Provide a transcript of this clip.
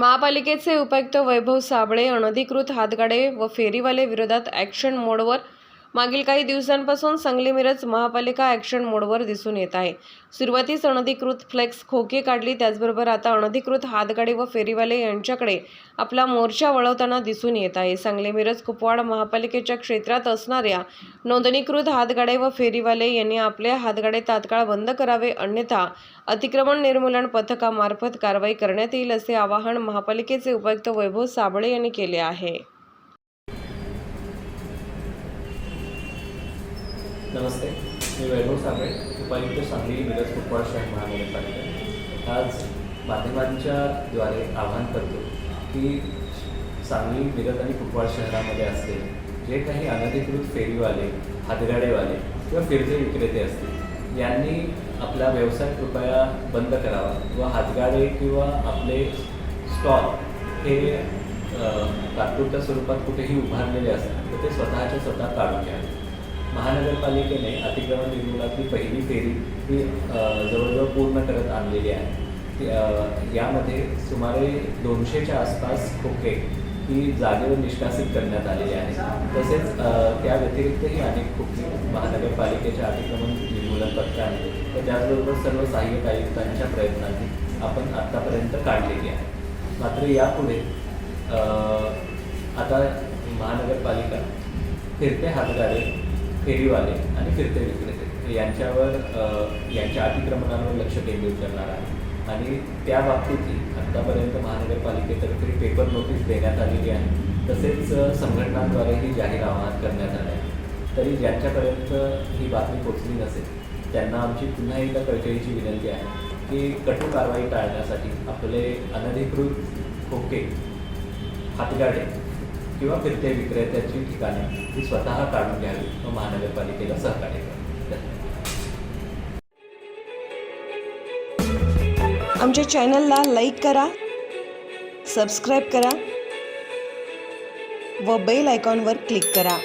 महापालिकेचे उपायुक्त वैभव साबळे अनधिकृत हातगाडे व फेरीवाले विरोधात ॲक्शन मोडवर मागील काही दिवसांपासून सांगली मिरज महापालिका ॲक्शन मोडवर दिसून येत आहे. सुरुवातीस अनधिकृत फ्लेक्स खोके काढली त्याचबरोबर आता अनधिकृत हातगाडी व फेरीवाले यांच्याकडे आपला मोर्चा वळवताना दिसून येत आहे. सांगली मिरज कुपवाड महापालिकेच्या क्षेत्रात असणाऱ्या नोंदणीकृत हातगाडे व फेरीवाले यांनी आपले हातगाडे तात्काळ बंद करावे अन्यथा अतिक्रमण निर्मूलन पथकामार्फत कारवाई करण्यात येईल असे आवाहन महापालिकेचे उपायुक्त वैभव साबळे यांनी केले आहे. नमस्ते मी वैभव साबळे उपायुक्त सांगली मिरज कुपवाड शहर महानगरपालिका आज माध्यमांच्या द्वारे आवाहन करतो की सांगली मिरज आणि कुपवाड शहरामध्ये असते जे काही अनधिकृत फेरीवाले हातगाडेवाले किंवा फिरते विक्रेते असतील यांनी आपला व्यवसाय कृपया बंद करावा व हातगाडे किंवा आपले स्टॉल हे तात्पुरत्या स्वरूपात कुठेही उभारलेले असतात तर ते स्वतःच्या स्वतः काढून घ्यावे. महानगरपालिकेने अतिक्रमण निर्मूलनातली पहिली फेरी ही जवळजवळ पूर्ण करत आणलेली आहे. यामध्ये सुमारे दोनशेच्या आसपास खोके ही जागेवर निष्कासित करण्यात आलेली आहे तसेच त्या व्यतिरिक्तही अनेक खोके महानगरपालिकेच्या अतिक्रमण निर्मूलन पथकाने तर त्याचबरोबर सर्व सहाय्यक आयुक्तांच्या प्रयत्नांनी आपण आत्तापर्यंत काढलेली आहे. मात्र यापुढे आता महानगरपालिका फिरते हातगाडे फेरीवाले आणि फिरते विक्रेते. यांच्यावर यांच्या अतिक्रमणावर लक्ष केंद्रित करणार आहे. आणि त्या बाबतीतही आत्तापर्यंत महानगरपालिकेतर्फे पेपर नोटीस देण्यात आलेली आहे. तसेच संघटनांद्वारेही जाहीर आवाहन करण्यात आले आहे तरी ज्यांच्यापर्यंत ही बातमी पोचली नसेल त्यांना आमची पुन्हा एकदा कळकळीची विनंती आहे की कठोर कारवाई टाळण्यासाठी आपले अनधिकृत खोके हातगाडे किंवा फिरत्या विक्रेत्याची ठिकाणे ही स्वतः काढून घ्यावी व महानगरपालिकेला सहकार्य करावे आमच्या चॅनलला लाईक करा सबस्क्राईब करा व बेल आयकॉनवर क्लिक करा.